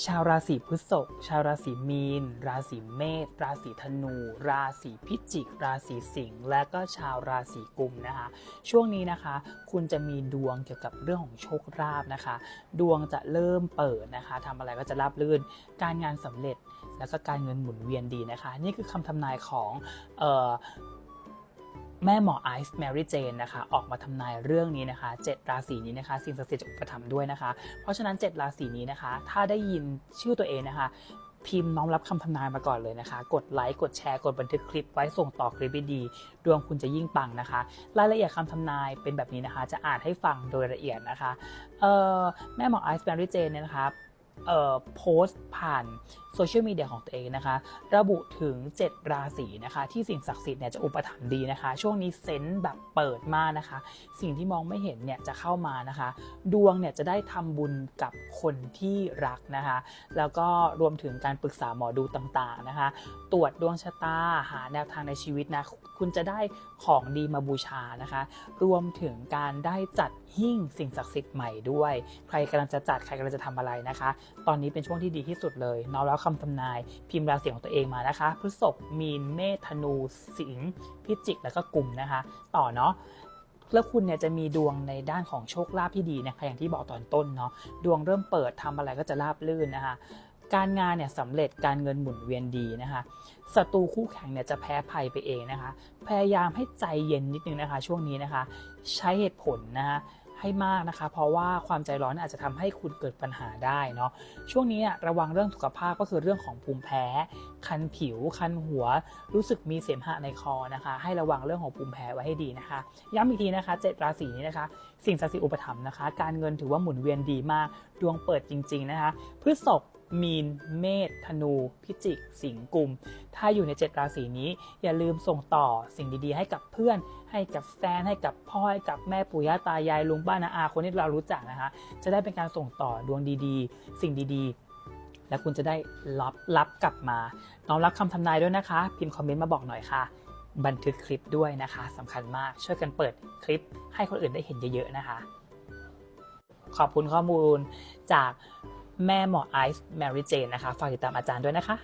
ชาวราศีพฤษภ ชาวราศีมีน ราศีเมษ ราศีธนู ราศีพิจิก ราศีสิงห์ และก็ชาวราศีกุมนะคะ ช่วงนี้นะคะ คุณจะมีดวงเกี่ยวกับเรื่องของโชคลาภนะคะ ดวงจะเริ่มเปิดนะคะทำอะไรก็จะราบรื่น การงานสำเร็จ แล้วก็การเงินหมุนเวียนดีนะคะ นี่คือคำทำนายของ แม่หมอไอซ์แมรี่เจนนะคะออกมาทำนายเรื่องนี้นะคะ 7 ราศีนี้นะคะสิ่งศักดิ์สิทธิ์จะอุปถัมภ์ด้วยนะคะ เพราะฉะนั้น 7 ราศีนี้นะคะ ถ้าได้ยินชื่อตัวเองนะคะ พิมพ์น้อมรับคำทำนายมาก่อนเลยนะคะ กดไลค์กดแชร์กดบันทึกคลิปไว้ส่งต่อคลิปดีๆดวงคุณจะยิ่งปังนะคะ รายละเอียดคำทำนายเป็นแบบนี้นะคะ จะอ่านให้ฟังโดยละเอียดนะคะเอ่อแม่หมอไอซ์แมรี่เจนเนี่ยนะคะ โพสต์ผ่านโซเชียลมีเดียของตัวเองนะคะ ระบุถึง 7 ราศีนะคะ ที่สิ่งศักดิ์สิทธิ์เนี่ยจะอุปถัมภ์ดีนะคะ ช่วงนี้เซนส์แบบเปิดมากนะคะ สิ่งที่มองไม่เห็นเนี่ยจะเข้ามานะคะ ดวงเนี่ยจะได้ทำบุญกับคนที่รักนะคะ แล้วก็รวมถึงการปรึกษาหมอดูต่างๆนะคะ ตรวจดวงชะตาหาแนวทางในชีวิตนะคุณจะได้ของดีมาบูชานะคะ รวมถึงการได้จัดหิ้งสิ่งศักดิ์สิทธิ์ใหม่ด้วย ใครกำลังจะจัดใครกำลังจะทำอะไรนะคะตอนนี้เป็นช่วงที่ดีที่สุดเลยน้อมแล้วคำทำนาย พิมพ์ราศีของตัวเองมานะคะพฤษภมีนเมษธนูสิงห์พิจิกแล้วก็กลุ่มนะคะ ต่อเนาะแล้วคุณเนี่ยจะมีดวงในด้านของโชคลาภที่ดีนะคะอย่างที่บอกตอนต้นเนาะดวงเริ่มเปิดทำอะไรก็จะราบรื่นนะคะ การงานเนี่ยสำเร็จการเงินหมุนเวียนดีนะคะศัตรูคู่แข่งเนี่ยจะแพ้ภัยไปเองนะคะ พยายามให้ใจเย็นนิดนึงนะคะ ช่วงนี้นะคะ ใช้เหตุผลนะคะ ให้มากนะคะ เพราะว่าความใจร้อนอาจจะทำให้คุณเกิดปัญหาได้เนาะช่วงนี้ระวังเรื่องสุขภาพก็คือเรื่องของภูมิแพ้ คันผิว คันหัว รู้สึกมีเสมหะในคอนะคะ ให้ระวังเรื่องของภูมิแพ้ไว้ให้ดีนะคะ ย้ำอีกทีนะคะเจ็ดราศีนี้นะคะ สิ่งศักดิ์สิทธิ์อุปถัมภ์นะคะ การเงินถือว่าหมุนเวียนดีมากดวงเปิดจริง ๆนะคะพฤษภ มีน เมษ ธนู พิจิก สิงห์ กุม ถ้าอยู่ใน 7 ราศีนี้ อย่าลืมส่งต่อสิ่งดีๆ ให้กับเพื่อน ให้กับแฟน ให้กับพ่อ ให้กับแม่ ปู่ย่า ตายาย ลุง ป้า นาอา คนที่เรารู้จักนะคะ จะได้เป็นการส่งต่อดวงดีๆ สิ่งดีๆและคุณจะได้รับรับกลับมา น้อมรับคำทำนายด้วยนะคะ พิมพ์คอมเมนต์มาบอกหน่อยค่ะ บันทึกคลิปด้วยนะคะสำคัญมาก ช่วยกันเปิดคลิปให้คนอื่นได้เห็นเยอะๆนะคะ ขอบคุณข้อมูลจาก แม่หมอไอซ์แมรี่เจนนะคะ ฝากติดตามอาจารย์ด้วยนะคะ